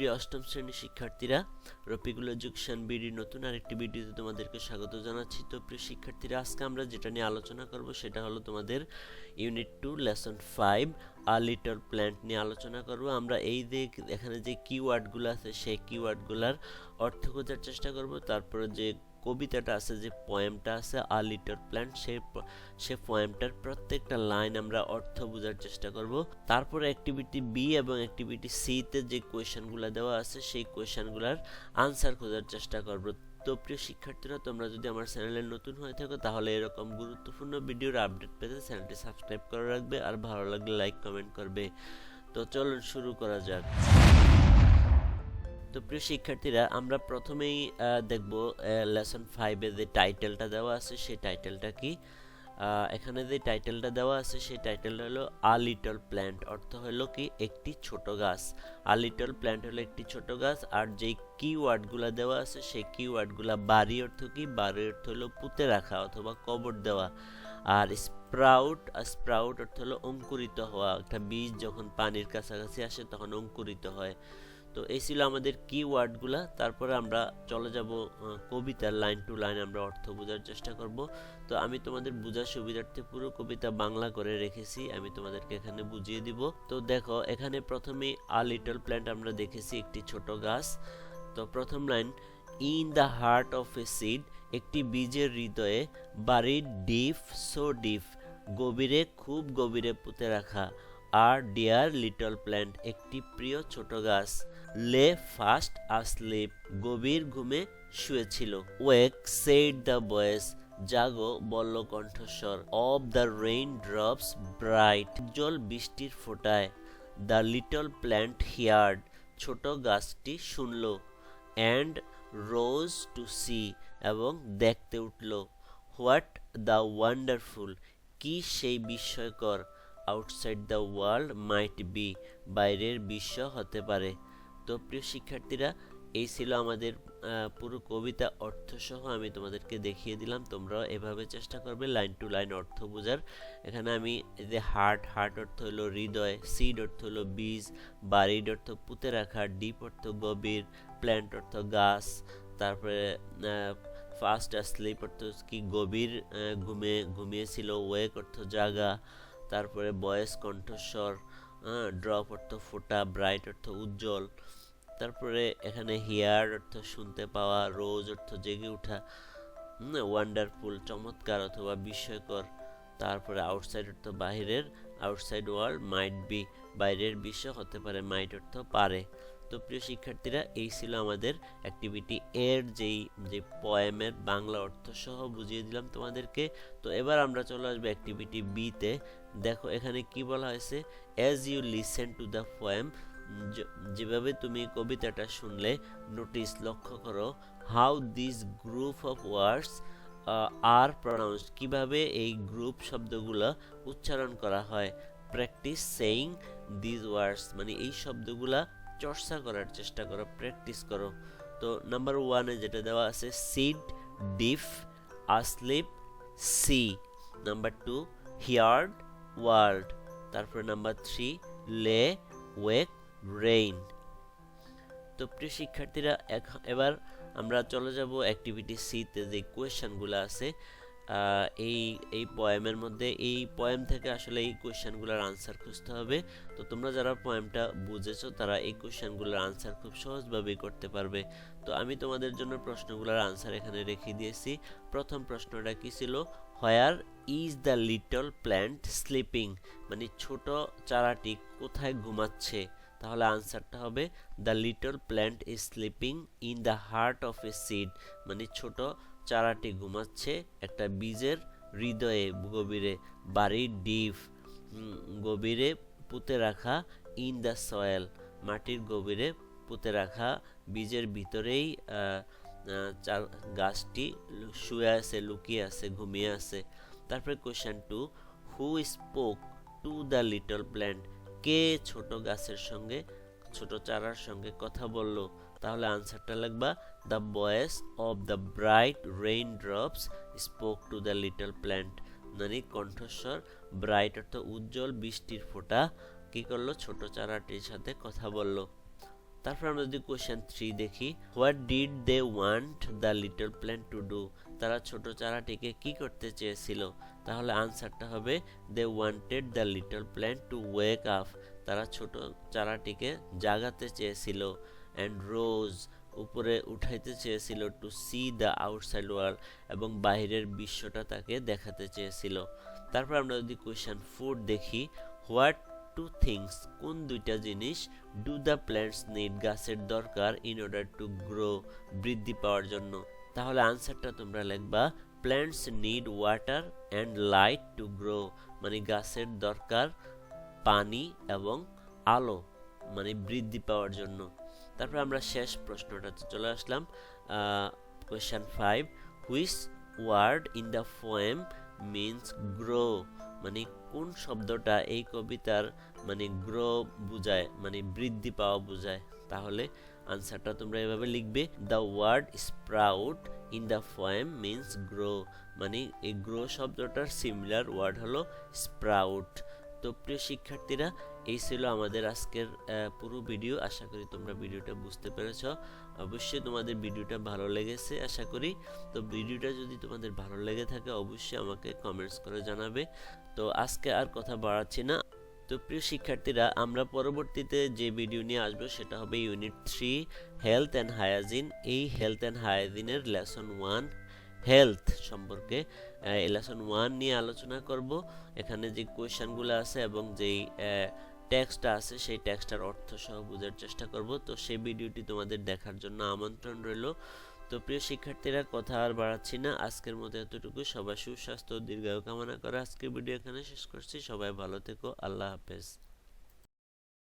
প্রিয় অষ্টম শ্রেণির শিক্ষার্থীরা রফিকুল এডুকেশন বিডি নতুন আরেকটি ভিডিওতে তোমাদেরকে স্বাগত জানাচ্ছি। তো প্রিয় শিক্ষার্থীরা, আজকে আমরা যেটা নিয়ে আলোচনা করব সেটা হলো তোমাদের unit two lesson five a little plant নিয়ে আলোচনা করব। আমরা এই যে এখানে যে কিওয়ার্ডগুলো আছে, সেই কিওয়ার্ডগুলোর অর্থ খোঁজার চেষ্টা করব। তারপরে যে কবিতাটা আছে, যে পোয়েমটা আছে আ লিটল প্ল্যান্ট সেই সে পোয়েমটার প্রত্যেকটা লাইন আমরা অর্থ বোঝার চেষ্টা করব। তারপরে অ্যাক্টিভিটি বি এবং অ্যাক্টিভিটি সিতে যে কোয়েশনগুলো দেওয়া আছে, সেই কোয়েশনগুলোর আনসার খোঁজার চেষ্টা করব। তো প্রিয় শিক্ষার্থীরা, তোমরা যদি আমার চ্যানেলে নতুন হয়ে থাকো, তাহলে এরকম গুরুত্বপূর্ণ ভিডিওর আপডেট পেতে চ্যানেলটি সাবস্ক্রাইব করে রাখবে, আর ভালো লাগলে লাইক কমেন্ট করবে। তো চলুন শুরু করা যাক। তো প্রিয় শিক্ষার্থীরা, আমরা প্রথমেই দেখব লেসন ফাইভে যে টাইটেলটা দেওয়া আছে সেই টাইটেলটা কি। এখানে যে টাইটেলটা দেওয়া আছে সেই টাইটেলটা হলো আ লিটল প্ল্যান্ট অর্থ হলো কি? একটি ছোট গাছ। আ লিটল প্ল্যান্ট হলো একটি ছোট গাছ, আর যেই কিওয়ার্ডগুলো দেওয়া আছে সেই কিওয়ার্ডগুলো বাড়ি অর্থ কি? বাড়ি অর্থ হলো পুঁতে রাখা অথবা কবর দেওয়া। আর স্প্রাউট স্প্রাউট অর্থ হলো অঙ্কুরিত হওয়া। একটা বীজ যখন পানির কাছাকাছি আসে তখন অঙ্কুরিত হয়। তো এই ছিল আমাদের কিওয়ার্ডগুলা তারপরে আমরা চলে যাব কবিতার লাইন টু লাইন আমরা অর্থ বোঝার চেষ্টা করব। তো আমি তোমাদের বোঝার সুবিধার্থে পুরো কবিতা বাংলা করে রেখেছি, আমি তোমাদেরকে এখানে বুঝিয়ে দিব। তো দেখো, এখানে প্রথমে আ লিটল প্ল্যান্ট আমরা দেখেছি, একটি ছোট গাছ। তো প্রথম line in the heart of a seed একটি বীজের হৃদয়ে বাড়ির ডিপ সো ডিপ গভীরে, খুব গভীরে পুঁতে রাখা। আর ডিয়ার লিটল প্ল্যান্ট একটি প্রিয় ছোট গাছ। লে ফাস্ট আসলিপ গভীর ঘুমে শুয়েছিল। ওয়েক সেড দ্য বয়েস জাগো বলল কণ্ঠস্বর। Of the rain drops bright জল বৃষ্টির ফোটায়। দ্য লিটল প্ল্যান্ট হিয়ার্ড, ছোট গাছটি শুনল অ্যান্ড রোজ টু সি এবং দেখতে উঠল। হোয়াট দ্য ওয়ান্ডারফুল, কি সেই বিস্ময়কর outside the world might be বাইরের বিশ্ব হতে পারে। তো প্রিয় শিক্ষার্থীরা, এই ছিল আমাদের পুরো কবিতা অর্থসহ আমি তোমাদেরকে দেখিয়ে দিলাম। তোমরাও এভাবে চেষ্টা করবে লাইন টু লাইন অর্থ বোঝার। এখানে আমি যে হার্ট হার্ট অর্থ হলো হৃদয় সিড অর্থ হলো বীজ, বাড়ির অর্থ পুঁতে রাখা ডিপ অর্থ গভীর প্ল্যান্ট অর্থ গাছ, তারপরে ফার্স্ট স্লিপ অর্থ কি গভীর ঘুমে, ঘুমিয়েছিল ওয়েক অর্থ জাগা তারপরে বয়েস, কণ্ঠস্বর ড্রপ অর্থ ফোটা ব্রাইট অর্থ উজ্জ্বল, তারপরে এখানে হিয়ার অর্থ শুনতে পাওয়া রোজ অর্থ জেগে ওঠা ওয়ান্ডারফুল চমৎকার অথবা বিস্ময়কর, তারপরে আউটসাইড অর্থ বাহিরের আউটসাইড ওয়ার্ল্ড মাইট বি বাইরের বিশ্ব হতে পারে মাইট অর্থ পারে। তো প্রিয় শিক্ষার্থীরা, এই ছিল আমাদের অ্যাক্টিভিটি এর যেই, যে পয়েমের বাংলা অর্থ সহ বুঝিয়ে দিলাম তোমাদেরকে। তো এবার আমরা চলে আসব অ্যাক্টিভিটি বিতে দেখো, এখানে কি বলা হয়েছে? As you listen to the poem যেভাবে তুমি কবিতাটা শুনলে নোটিস লক্ষ্য করো how this group of words are pronounce কীভাবে এই গ্রুপ শব্দগুলো উচ্চারণ করা হয়। প্র্যাকটিস সেইং দিস ওয়ার্ডস মানে এই শব্দগুলা চর্চা করার চেষ্টা করো প্র্যাকটিস করো। তো নাম্বার ওয়ানে যেটা দেওয়া আছে seed deep asleep see number two heard world তারপরে number three lay wake rain তো প্রিয় শিক্ষার্থীরা এবার আমরা চলে যাব অ্যাক্টিভিটি সিতে যে কোয়েশনগুলো আছে এই এই পয়েমের মধ্যে, এই পয়েম থেকে আসলে এই কোয়েশ্চেনগুলোর আনসার খুঁজতে হবে। তো তোমরা যারা পয়েমটা বুঝেছ, তারা এই কোয়েশ্চেনগুলোর আনসার খুব সহজভাবেই করতে পারবে। তো আমি তোমাদের জন্য প্রশ্নগুলোর আনসার এখানে রেখে দিয়েছি। প্রথম প্রশ্নটা কী ছিল? Where is the little plant sleeping মানে ছোট চারাটি কোথায় ঘুমাচ্ছে? তাহলে আনসারটা হবে the little plant is sleeping in the heart of a seed মানে ছোট চারাটি ঘুমাচ্ছে, একটা বীজের হৃদয়ে গভীরে, বাড়ির ডিপ গভীরে পুঁতে রাখা ইন দ্য সয়েল, মাটির গভীরে পুঁতে রাখা বীজের ভিতরেই গাছটি শুয়ে আছে, লুকিয়ে আছে, ঘুমিয়ে আছে। তারপরে question two who spoke to the little plant কে ছোট গাছের সঙ্গে, ছোট চারার সঙ্গে কথা বলল? তাহলে আনসারটা লিখবা voices of the bright rain drops spoke to the little plant মানে কণ্ঠস্বর ব্রাইট অর্থ উজ্জ্বল বৃষ্টির ফোঁটা কি করল? ছোট চারাটির সাথে কথা বলল। তারপর আমরা যদি কোশ্চেন থ্রি দেখি what did they want the little plant to do তারা ছোট চারাটিকে কি করতে চেয়েছিল? তাহলে আনসারটা হবে they wanted the little plant to wake up তারা ছোট চারাটিকে জাগাতে চেয়েছিল। অ্যান্ড রোজ উপরে উঠাইতে চেয়েছিল to see the outside world এবং বাইরের বিশ্বটা তাকে দেখাতে চেয়েছিল। তারপর আমরা যদি কোয়েশ্চেন ফোর দেখি হোয়াট টু থিংস কোন দুইটা জিনিস ডু দ্য প্ল্যান্টস নিড গাছের দরকার ইন অর্ডার টু গ্রো বৃদ্ধি পাওয়ার জন্য? তাহলে আনসারটা তোমরা লিখবা plants need water and light to grow মানে গাছের দরকার পানি এবং আলো মানে বৃদ্ধি পাওয়ার জন্য। তারপর আমরা শেষ প্রশ্নটাতে চলে আসলাম question five which word in the poem means grow মানে কোন শব্দটা এই কবিতার মানে গ্রো বুঝায় মানে বৃদ্ধি পাওয়া বুঝায়? তাহলে আনসারটা তোমরা এভাবে লিখবে the word sprout in the poem means grow মানে এই গ্রো শব্দটার সিমিলার ওয়ার্ড হলো স্প্রাউট তো প্রিয় শিক্ষার্থীরা এই ছিল আমাদের আজকের পুরো ভিডিও আশা করি তোমরা ভিডিওটা বুঝতে পেরেছ। অবশ্যই তোমাদের ভিডিওটা ভালো লেগেছে, আশা করি। তো ভিডিওটা যদি তোমাদের ভালো লেগে থাকে, অবশ্যই আমাকে কমেন্টস করে জানাবে। তো আজকে আর কথা বাড়াচ্ছি না। তো প্রিয় শিক্ষার্থীরা, আমরা পরবর্তীতে যে ভিডিও নিয়ে আসব, সেটা হবে unit three health and hygiene এই হেলথ অ্যান্ড হায়াজিনের লেসন ওয়ান হেলথ সম্পর্কে লেসন ওয়ান নিয়ে আলোচনা করব। এখানে যে কোয়েশ্চানগুলো আছে এবং যেই টেক্সটটা আছে, সেই টেক্সটার অর্থ সহ বোঝার চেষ্টা করব। তো সেই ভিডিওটি তোমাদের দেখার জন্য আমন্ত্রণ রইল। তো প্রিয় শিক্ষার্থীরা, কথা আর বাড়াচ্ছি না। আজকের মতো এতটুকু সবাই সুস্বাস্থ্য দীর্ঘায়ু কামনা করে আজকের ভিডিও এখানে শেষ করছি। সবাই ভালো থেকো। আল্লাহ হাফেজ।